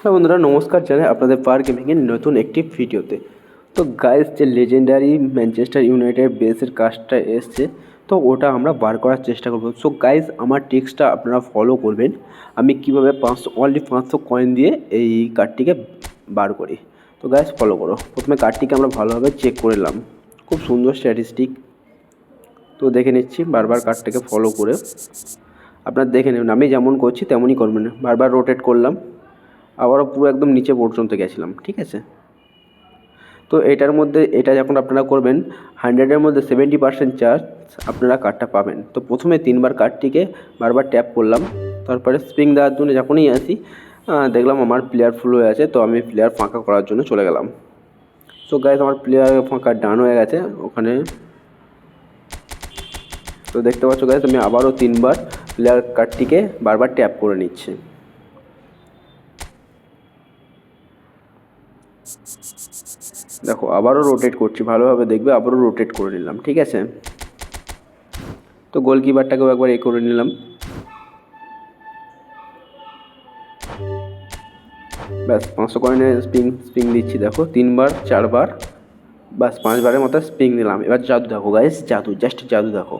হ্যাঁ বন্ধুরা, নমস্কার জানাই আপনাদের পার গেমিংয়ের নতুন একটি ভিডিওতে। তো গাইস যে লেজেন্ডারি ম্যানচেস্টার ইউনাইটেড বেসের কাজটা এসছে, তো ওটা আমরা বার করার চেষ্টা করব। সো গাইস আমার টিক্সটা আপনারা ফলো করবেন। আমি কীভাবে পাঁচশো অনলি পাঁচশো কয়েন দিয়ে এই কার্ডটিকে বার করি। তো গাইস ফলো করো। প্রথমে কার্ডটিকে আমরা ভালোভাবে চেক করে নিলাম। খুব সুন্দর স্ট্যাটিস্টিক তো দেখে নিচ্ছি, বারবার কার্ডটাকে ফলো করে। আপনার দেখে নেবেন, আমি যেমন করছি, তেমনই করবেন। বারবার রোটেট করলাম। আবারও পুরো একদম নিচে পর্যন্ত গেছিলাম, ঠিক আছে? তো এটার মধ্যে, এটা যখন আপনারা করবেন হান্ড্রেডের মধ্যে সেভেন্টি পার্সেন্ট চার্জ আপনারা কার্ডটা পাবেন। তো প্রথমে তিনবার কার্ডটিকে বারবার ট্যাপ করলাম, তারপরে স্প্রিং দেওয়ার জন্য যখনই আসি দেখলাম আমার প্লেয়ার ফুল হয়ে আছে, তো আমি প্লেয়ার ফাঁকা করার জন্য চলে গেলাম। তো গাইজ আমার প্লেয়ার ফাঁকা ডান হয়ে গেছে, ওখানে। তো দেখতে পাচ্ছ গাইজ আমি আবারও তিনবার প্লেয়ার কার্ডটিকে বারবার ট্যাপ করে নিচ্ছি। দেখো, আবারও রোটেট করছি, ভালোভাবে দেখবে, আবারও রোটেট করে নিলাম, ঠিক আছে? তো গোলকিপারটাকেও একবার এ করে নিলাম। ব্যাস, পাঁচশো কয়েনের স্প্রিং স্প্রিং দিচ্ছি, দেখো, তিনবার, চারবার, ব্যাস, পাঁচবারের মতো স্প্রিং দিলাম। এবার জাদু দেখো গাইস জাদু জাস্ট জাদু দেখো।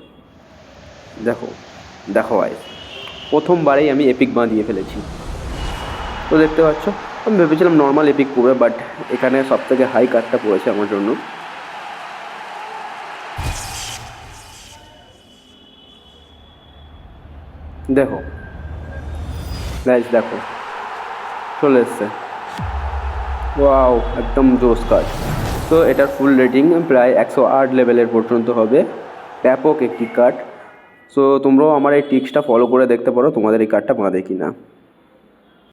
দেখো দেখো গাইস প্রথমবারেই আমি এপিক বাঁধিয়ে ফেলেছি। তো দেখতে পাচ্ছ? আমি ভেবেছিলাম নর্মাল এপিক পড়বে বাট এখানে সব থেকে হাই কার্ডটা পড়েছে আমার জন্য। দেখো। গাইস দেখো। চলে এসছে। ওয়াও একদম জোস কার্ড তো এটার ফুল রেটিং প্রায় একশো আট লেভেলের পর্যন্ত হবে। ব্যাপক একটি কার্ড সো তোমরাও আমার এই টিক্সটা ফলো করে দেখতে পারো, তোমাদের এই কার্ডটা বাঁধে কি না